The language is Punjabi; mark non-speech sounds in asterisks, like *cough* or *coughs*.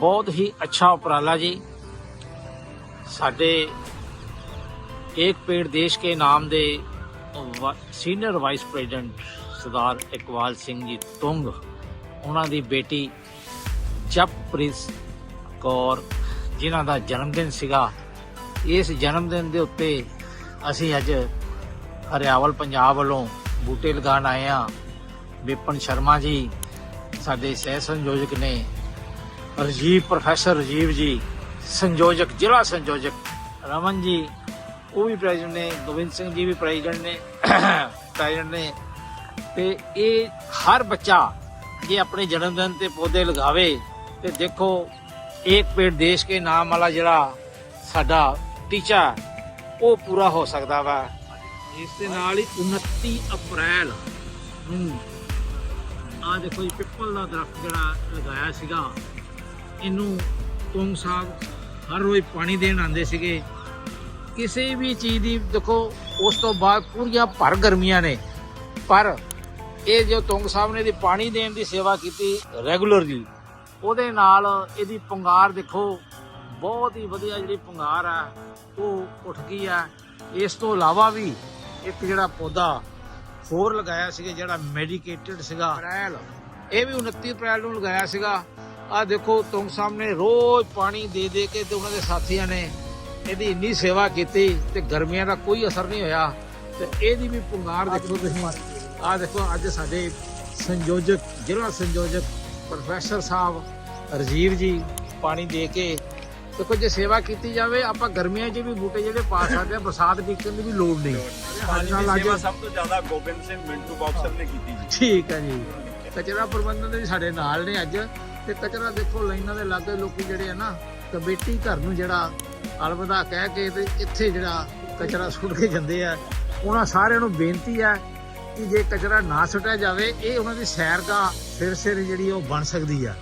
ਬਹੁਤ ਹੀ ਅੱਛਾ ਉਪਰਾਲਾ ਜੀ। ਸਾਡੇ ਇੱਕ ਪੇੜ ਦੇਸ਼ ਕੇ ਨਾਮ ਦੇ ਵਾ- senior vice president Sardar Iqbal Singh ji Tung, ਉਹਨਾਂ ਦੀ ਬੇਟੀ ਜਪਪ੍ਰੀਤ ਕੌਰ, ਜਿਨ੍ਹਾਂ ਦਾ ਜਨਮ ਦਿਨ ਸੀਗਾ। ਇਸ ਜਨਮ ਦਿਨ ਦੇ ਉੱਤੇ ਅਸੀਂ ਅੱਜ ਹਰਿਆਵਲ ਪੰਜਾਬ ਵੱਲੋਂ ਬੂਟੇ ਲਗਾਉਣ ਆਏ ਆ ਵਿਪਨ ਸ਼ਰਮਾ ਜੀ, ਸਾਡੇ ਸਹਿ ਸੰਯੋਜਕ ਨੇ ਰਜੀਵ, ਪ੍ਰੋਫੈਸਰ ਰਜੀਵ ਜੀ, ਸੰਯੋਜਕ, ਜ਼ਿਲ੍ਹਾ ਸੰਯੋਜਕ ਰਮਨ ਜੀ, ਉਹ ਵੀ ਪ੍ਰੈਜ਼ੀਡੈਂਟ ਨੇ, ਗੋਬਿੰਦ ਸਿੰਘ ਜੀ ਵੀ ਪ੍ਰੈਜ਼ੀਡੈਂਟ ਨੇ *coughs* ਪ੍ਰੈਜ਼ੀਡੈਂਟ ਨੇ। ਤੇ ਇਹ ਹਰ ਬੱਚਾ ਜੇ ਆਪਣੇ ਜਨਮ ਦਿਨ ਤੇ ਪੌਦੇ ਲਗਾਵੇ ਤੇ ਦੇਖੋ ਇੱਕ ਪੇੜ ਦੇਸ਼ ਕੇ ਨਾਮ ਵਾਲਾ ਜਿਹੜਾ ਸਾਡਾ ਟੀਚਾ ਉਹ ਪੂਰਾ ਹੋ ਸਕਦਾ ਵਾ। ਇਸ ਦੇ ਨਾਲ ਹੀ 29 ਅਪ੍ਰੈਲ ਨੂੰ ਆ ਦੇਖੋ ਜੀ, ਪਿੱਪਲ ਦਾ ਦਰਖਤ ਜਿਹੜਾ ਲਗਾਇਆ ਸੀਗਾ। ਇਹਨੂੰ ਤੁੰਗ ਸਾਹਿਬ ਹਰ ਰੋਜ਼ ਪਾਣੀ ਦੇਣ ਆਉਂਦੇ ਸੀਗੇ। ਕਿਸੇ ਵੀ ਚੀਜ਼ ਦੀ ਦੇਖੋ ਉਸ ਤੋਂ ਬਾਅਦ ਪੂਰੀਆਂ ਭਰ ਗਰਮੀਆਂ ਨੇ। ਪਰ ਇਹ ਜੋ ਤੁੰਗ ਸਾਹਿਬ ਨੇ ਦੀ ਪਾਣੀ ਦੇਣ ਦੀ ਸੇਵਾ ਕੀਤੀ ਰੈਗੂਲਰਲੀ ਉਹਦੇ ਨਾਲ ਇਹਦੀ ਪੰਗਾਰ ਦੇਖੋ ਬਹੁਤ ਹੀ ਵਧੀਆ ਜਿਹੜੀ ਪੰਗਾਰ ਆ ਉਹ ਉੱਠ ਗਈ ਆ। ਇਸ ਤੋਂ ਇਲਾਵਾ ਵੀ ਇੱਕ ਜਿਹੜਾ ਪੌਦਾ ਹੋਰ ਲਗਾਇਆ ਸੀਗਾ ਜਿਹੜਾ ਮੈਡੀਕੇਟਡ ਸੀਗਾ। ਅਪ੍ਰੈਲ। ਇਹ ਵੀ 29 ਅਪ੍ਰੈਲ ਨੂੰ ਲਗਾਇਆ ਸੀਗਾ। ਆ ਦੇਖੋ ਤੁੰਗ ਸਾਹਿਬ ਨੇ ਰੋਜ਼ ਪਾਣੀ ਦੇ ਦੇ ਕੇ ਤੇ ਉਹਨਾਂ ਦੇ ਸਾਥੀਆਂ ਨੇ ਇਹਦੀ ਇੰਨੀ ਸੇਵਾ ਕੀਤੀ ਤੇ ਗਰਮੀਆਂ ਦਾ ਕੋਈ ਅਸਰ ਨਹੀਂ ਹੋਇਆ ਤੇ ਇਹਦੀ ਵੀ ਪੁੰਗਾਰ ਦੇਖੋ ਤੁਸੀਂ। ਆ ਦੇਖੋ ਅੱਜ ਸਾਡੇ ਸੰਯੋਜਕ ਜ਼ਿਲ੍ਹਾ ਸੰਯੋਜਕ ਪ੍ਰੋਫੈਸਰ ਸਾਹਿਬ ਰਜੀਵ ਜੀ ਪਾਣੀ ਦੇ ਕੇ ਦੇਖੋ ਜੇ ਸੇਵਾ ਕੀਤੀ ਜਾਵੇ ਆਪਾਂ ਗਰਮੀਆਂ 'ਚ ਵੀ ਬੂਟੇ ਜਿਹੜੇ ਪਾ ਸਕਦੇ ਆ ਬਰਸਾਤ ਡਿੱਕਣ ਦੀ ਵੀ ਲੋੜ ਨਹੀਂ। ਪਾਣੀ ਦੀ ਸੇਵਾ ਸਭ ਤੋਂ ਜ਼ਿਆਦਾ ਗੋਬਿੰਦ ਸਿੰਘ ਮਿੰਟੂ ਬਾਕਸਰ ਨੇ ਕੀਤੀ ਜੀ। ਠੀਕ ਹੈ ਜੀ। ਕਚਰਾ ਪ੍ਰਬੰਧਨ ਦੇ ਵੀ ਸਾਡੇ ਨਾਲ ਨੇ ਅੱਜ ਤੇ ਕਚਰਾ ਦੇਖੋ, ਲਾਈਨਾਂ ਦੇ ਲਾਗੇ ਲੋਕੀ ਜਿਹੜੇ ਆ ਨਾ ਕਮੇਟੀ ਘਰ ਨੂੰ ਜਿਹੜਾ ਅਲਵਿਦਾ ਕਹਿ ਕੇ ਤੇ ਇੱਥੇ ਜਿਹੜਾ ਕਚਰਾ ਸੁੱਟ ਕੇ ਜਾਂਦੇ ਆ। ਉਹਨਾਂ ਸਾਰਿਆਂ ਨੂੰ ਬੇਨਤੀ ਹੈ ਕਿ ਜੇ ਕਚਰਾ ਨਾ ਸੁੱਟਿਆ ਜਾਵੇ, ਇਹ ਉਹਨਾਂ ਦੀ ਸੈਰ ਦਾ ਸਿਰ ਸਿਰ ਜਿਹੜੀ ਉਹ ਬਣ ਸਕਦੀ ਆ।